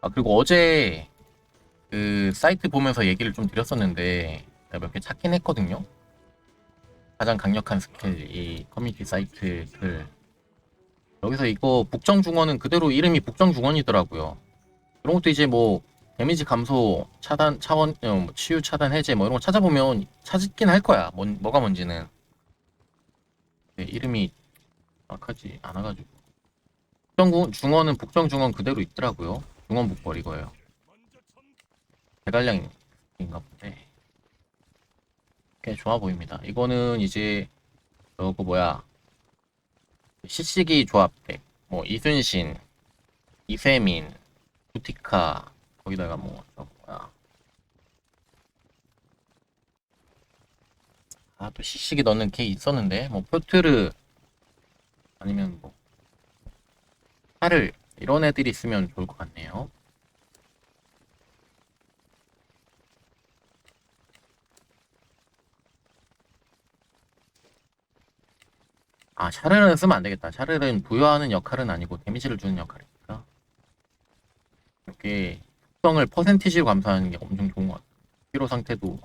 아 그리고 어제 그 사이트 보면서 얘기를 좀 드렸었는데 제가 몇 개 찾긴 했거든요. 가장 강력한 스킬 이 커뮤니티 사이트 글 여기서 이거 북정 중원은 그대로 이름이 북정 중원이더라고요. 그런 것도 이제 뭐 데미지 감소 차단 차원 어, 뭐 치유 차단 해제 뭐 이런 거 찾아보면 찾긴 할 거야. 뭔 뭐가 뭔지는 네, 이름이 정확하지 않아가지고 북정 중원은 북정 중원 그대로 있더라고요. 중원 북벌 이거예요. 대갈량인가 본데 꽤 좋아 보입니다. 이거는 이제 저거 뭐야. 시시기 조합덱 뭐 이순신, 이세민, 부티카 거기다가 뭐 저거 뭐야. 아 또 시시기 넣는 게 있었는데? 뭐 표트르 아니면 뭐 팔을 이런 애들이 있으면 좋을 것 같네요. 아, 샤르는 쓰면 안 되겠다. 샤르는 부여하는 역할은 아니고 데미지를 주는 역할이니까. 이렇게 특성을 퍼센티지로 감소하는 게 엄청 좋은 것 같아요. 피로 상태도.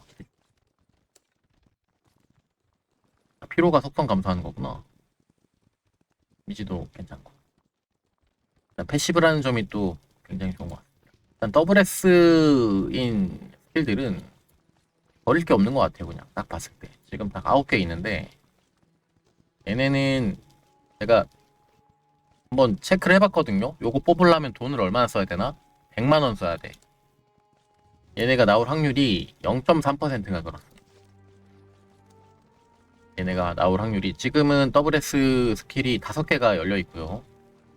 아, 피로가 속성 감소하는 거구나. 데미지도 괜찮고. 일단 패시브라는 점이 또 굉장히 좋은 것 같아요. 일단 더블 S인 스킬들은 버릴 게 없는 것 같아요. 그냥 딱 봤을 때. 지금 딱 9개 있는데 얘네는 제가 한번 체크를 해봤거든요. 요거 뽑으려면 돈을 얼마나 써야 되나? 100만 원 써야 돼. 얘네가 나올 확률이 0.3%가 그렇습니다. 얘네가 나올 확률이 지금은 WS 스킬이 5개가 열려 있고요.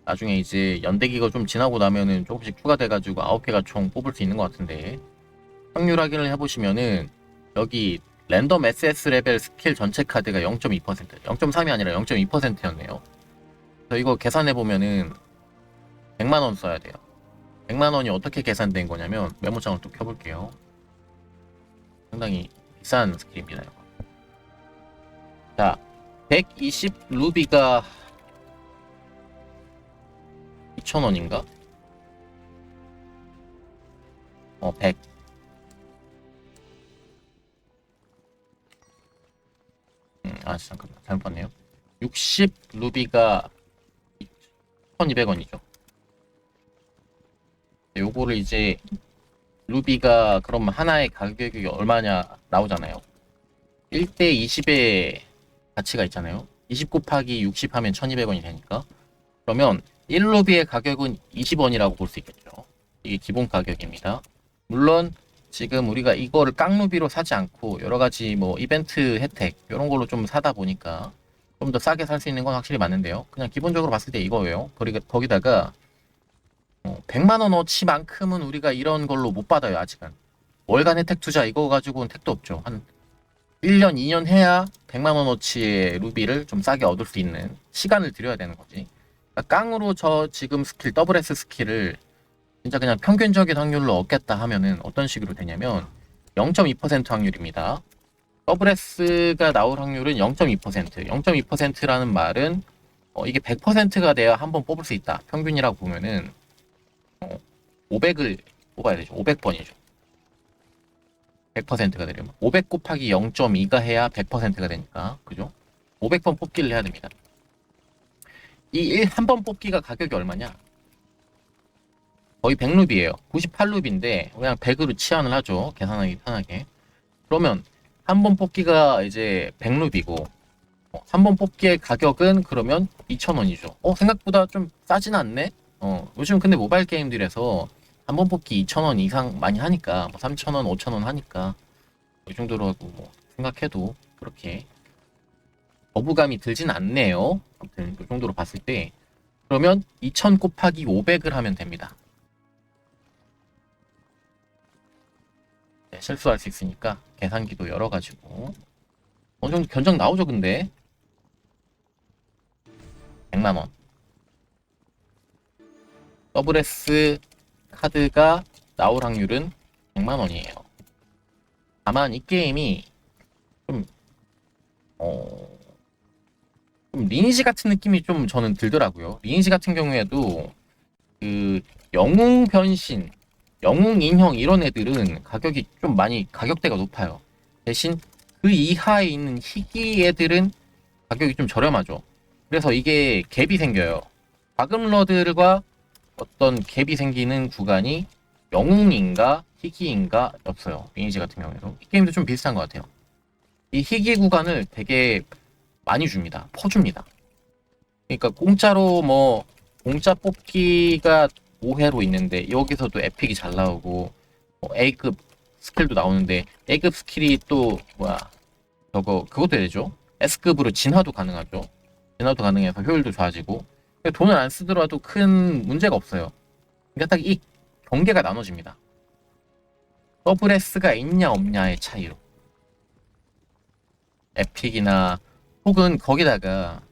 나중에 이제 연대기가 좀 지나고 나면은 조금씩 추가돼가지고 9개가 총 뽑을 수 있는 것 같은데 확률 확인을 해보시면은 여기 랜덤 SS 레벨 스킬 전체 카드가 0.2% 0.3이 아니라 0.2%였네요. 그래서 이거 계산해 보면은 100만 원 써야 돼요. 100만 원이 어떻게 계산된 거냐면 메모장을 또 켜볼게요. 상당히 비싼 스킬입니다. 이거. 자, 120 루비가 2,000원인가? 어, 100. 아, 잠깐만. 잘못 봤네요. 60 루비가 1,200원이죠. 요거를 이제 루비가 그럼 하나의 가격이 얼마냐 나오잖아요. 1대 20의 가치가 있잖아요. 20 곱하기 60 하면 1200원이 되니까. 그러면 1루비의 가격은 20원이라고 볼 수 있겠죠. 이게 기본 가격입니다. 물론 지금 우리가 이거를 깡루비로 사지 않고 여러 가지 뭐 이벤트 혜택 이런 걸로 좀 사다 보니까 좀 더 싸게 살 수 있는 건 확실히 맞는데요. 그냥 기본적으로 봤을 때 이거예요. 거기- 거기다가 어, 100만 원어치만큼은 우리가 이런 걸로 못 받아요, 아직은. 월간 혜택 투자 이거 가지고는 택도 없죠. 한 1년, 2년 해야 100만 원어치의 루비를 좀 싸게 얻을 수 있는 시간을 들여야 되는 거지. 그러니까 깡으로 저 지금 스킬 더블 S 스킬을 진짜 그냥 평균적인 확률로 얻겠다 하면은 어떤 식으로 되냐면 0.2% 확률입니다. S가 나올 확률은 0.2%. 0.2%라는 말은 어, 이게 100%가 돼야 한 번 뽑을 수 있다. 평균이라고 보면은 어, 500을 뽑아야 되죠. 500번이죠. 100%가 되려면 500 곱하기 0.2가 해야 100%가 되니까 그죠? 500번 뽑기를 해야 됩니다. 이 한 번 뽑기가 가격이 얼마냐? 거의 100루비예요. 98루비인데 그냥 100으로 치환을 하죠. 계산하기 편하게. 그러면 한 번 뽑기가 이제 100루비고 한번 뽑기의 가격은 그러면 2,000원이죠. 어 생각보다 좀 싸진 않네. 어 요즘 근데 모바일 게임들에서 한 번 뽑기 2,000원 이상 많이 하니까 뭐 3,000원, 5,000원 하니까 이 정도로 뭐 생각해도 그렇게 거부감이 들진 않네요. 아무튼 이 정도로 봤을 때 그러면 2,000 곱하기 500을 하면 됩니다. 실수할 수 있으니까 계산기도 열어가지고. 어느 정도 견적 나오죠 근데? 100만원. WS 카드가 나올 확률은 100만원이에요. 다만 이 게임이 좀 어... 좀 리니지 같은 느낌이 좀 저는 들더라고요. 리니지 같은 경우에도 그 영웅 변신, 영웅 인형 이런 애들은 가격이 좀 많이 가격대가 높아요. 대신 그 이하에 있는 희귀 애들은 가격이 좀 저렴하죠. 그래서 이게 갭이 생겨요. 과금러들과 어떤 갭이 생기는 구간이 영웅인가 희귀인가 없어요. 리니지 같은 경우에도 이 게임도 좀 비슷한 것 같아요. 이 희귀 구간을 되게 많이 줍니다. 퍼줍니다. 그러니까 공짜로 뭐 공짜 뽑기가 5회로 있는데 여기서도 에픽이 잘 나오고 뭐 A급 스킬도 나오는데 A급 스킬이 또 뭐야 저거 그것도 되죠. S급으로 진화도 가능하죠. 진화도 가능해서 효율도 좋아지고 돈을 안 쓰더라도 큰 문제가 없어요. 그러니까 딱 이 경계가 나눠집니다. 더블 S가 있냐 없냐의 차이로 에픽이나 혹은 거기다가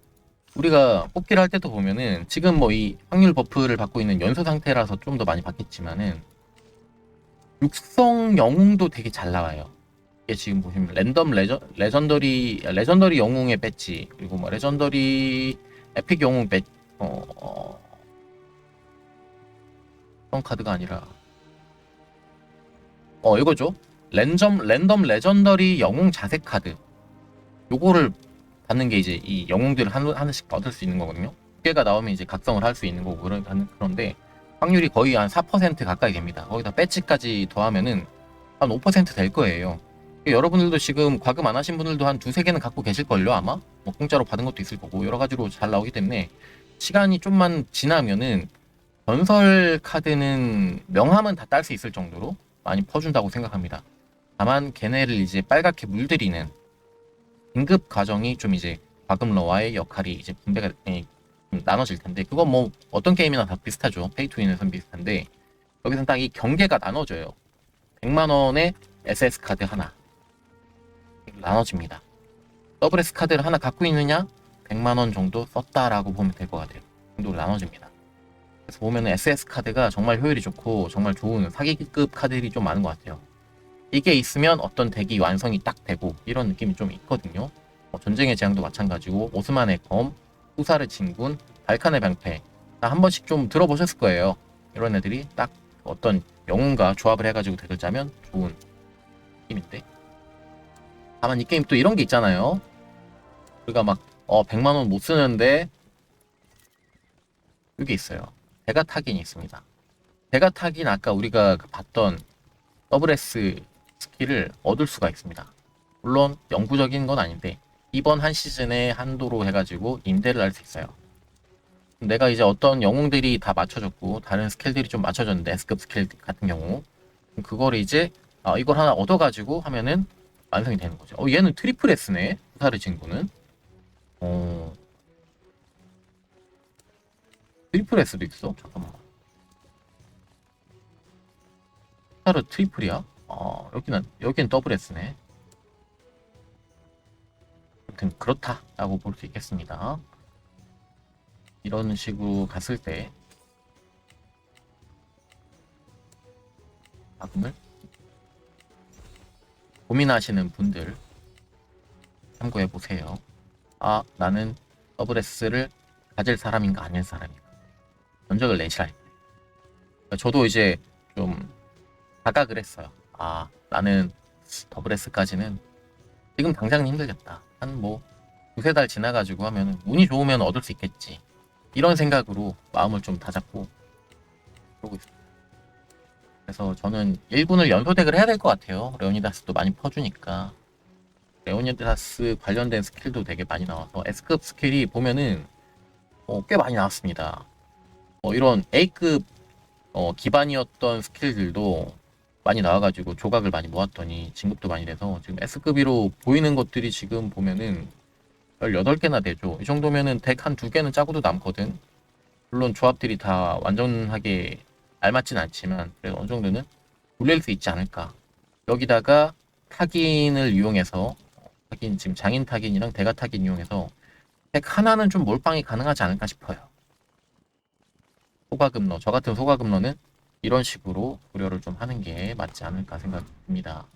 우리가 뽑기를 할 때도 보면은 지금 뭐 이 확률 버프를 받고 있는 연소 상태라서 좀 더 많이 받겠지만은 육성 영웅도 되게 잘 나와요. 이게 지금 보시면 랜덤 레저, 레전더리 레전더리 영웅의 배지 그리고 뭐 레전더리 에픽 영웅 배 어, 어 어떤 카드가 아니라 어 이거죠. 랜덤 랜덤 레전더리 영웅 자색 카드 요거를 받는 게 이제 이 영웅들을 한, 하나씩 얻을 수 있는 거거든요. 두 개가 나오면 이제 각성을 할 수 있는 거고 그런 그런데 확률이 거의 한 4% 가까이 됩니다. 거기다 배치까지 더하면은 한 5%될 거예요. 여러분들도 지금 과금 안 하신 분들도 한 두세 개는 갖고 계실걸요 아마? 뭐 공짜로 받은 것도 있을 거고 여러 가지로 잘 나오기 때문에 시간이 좀만 지나면은 전설 카드는 명함은 다 딸 수 있을 정도로 많이 퍼준다고 생각합니다. 다만 걔네를 이제 빨갛게 물들이는 등급 과정이 좀 이제 과금러와의 역할이 이제 분배가 에, 좀 나눠질 텐데 그건 뭐 어떤 게임이나 다 비슷하죠. 페이투윈에선 비슷한데 여기서는 딱 이 경계가 나눠져요. 100만 원의 SS 카드 하나 나눠집니다. 더블 S 카드를 하나 갖고 있느냐? 100만 원 정도 썼다라고 보면 될 것 같아요. 그 정도로 나눠집니다. 그래서 보면은 SS 카드가 정말 효율이 좋고 정말 좋은 사기급 카드들이 좀 많은 것 같아요. 이게 있으면 어떤 덱이 완성이 딱 되고 이런 느낌이 좀 있거든요. 뭐 전쟁의 재앙도 마찬가지고 오스만의 검, 후사르 진군, 발칸의 방패 다 한 번씩 좀 들어보셨을 거예요. 이런 애들이 딱 어떤 영웅과 조합을 해가지고 덱을 짜면 좋은 느낌인데 다만 이 게임 또 이런 게 있잖아요. 우리가 막 어, 100만 원 못 쓰는데 이게 있어요. 대가 타긴이 있습니다. 대가 타긴 아까 우리가 그 봤던 WS 스킬을 얻을 수가 있습니다. 물론 영구적인 건 아닌데 이번 한 시즌에 한도로 해가지고 임대를 할 수 있어요. 내가 이제 어떤 영웅들이 다 맞춰졌고 다른 스킬들이 좀 맞춰졌는데 S급 스킬 같은 경우 그거를 이제 아, 이걸 하나 얻어가지고 하면은 완성이 되는 거죠. 어, 얘는 트리플 S네. 후사르 친구는. 어. 트리플 S도 있어. 잠깐만. 후사르 트리플이야? 어, 여기는 여기는 더블 S네. 아무튼 그렇다라고 볼 수 있겠습니다. 이런 식으로 갔을 때 자금을 고민하시는 분들 참고해 보세요. 아, 나는 WS를 가질 사람인가 아닐 사람인가. 전적을 내시라. 저도 이제 좀 자각을 했어요. 아, 나는 WS까지는 지금 당장은 힘들겠다. 한 뭐 두세 달 지나가지고 하면 운이 좋으면 얻을 수 있겠지. 이런 생각으로 마음을 좀 다잡고 그러고 있습니다. 그래서 저는 1군을 연소덱을 해야 될 것 같아요. 레오니다스도 많이 퍼주니까. 레오니다스 관련된 스킬도 되게 많이 나와서 S급 스킬이 보면은 어, 꽤 많이 나왔습니다. 어, 이런 A급 어, 기반이었던 스킬들도 많이 나와가지고 조각을 많이 모았더니 진급도 많이 돼서 지금 S급으로 보이는 것들이 지금 보면은 18개나 되죠. 이 정도면은 덱 한 두 개는 짜고도 남거든. 물론 조합들이 다 완전하게 알맞진 않지만 그래도 어느 정도는 돌릴 수 있지 않을까. 여기다가 타긴을 이용해서 타긴 지금 장인 타긴이랑 대가 타긴 이용해서 덱 하나는 좀 몰빵이 가능하지 않을까 싶어요. 소가금러 저 같은 소가금러는 이런 식으로 고려를 좀 하는 게 맞지 않을까 생각됩니다.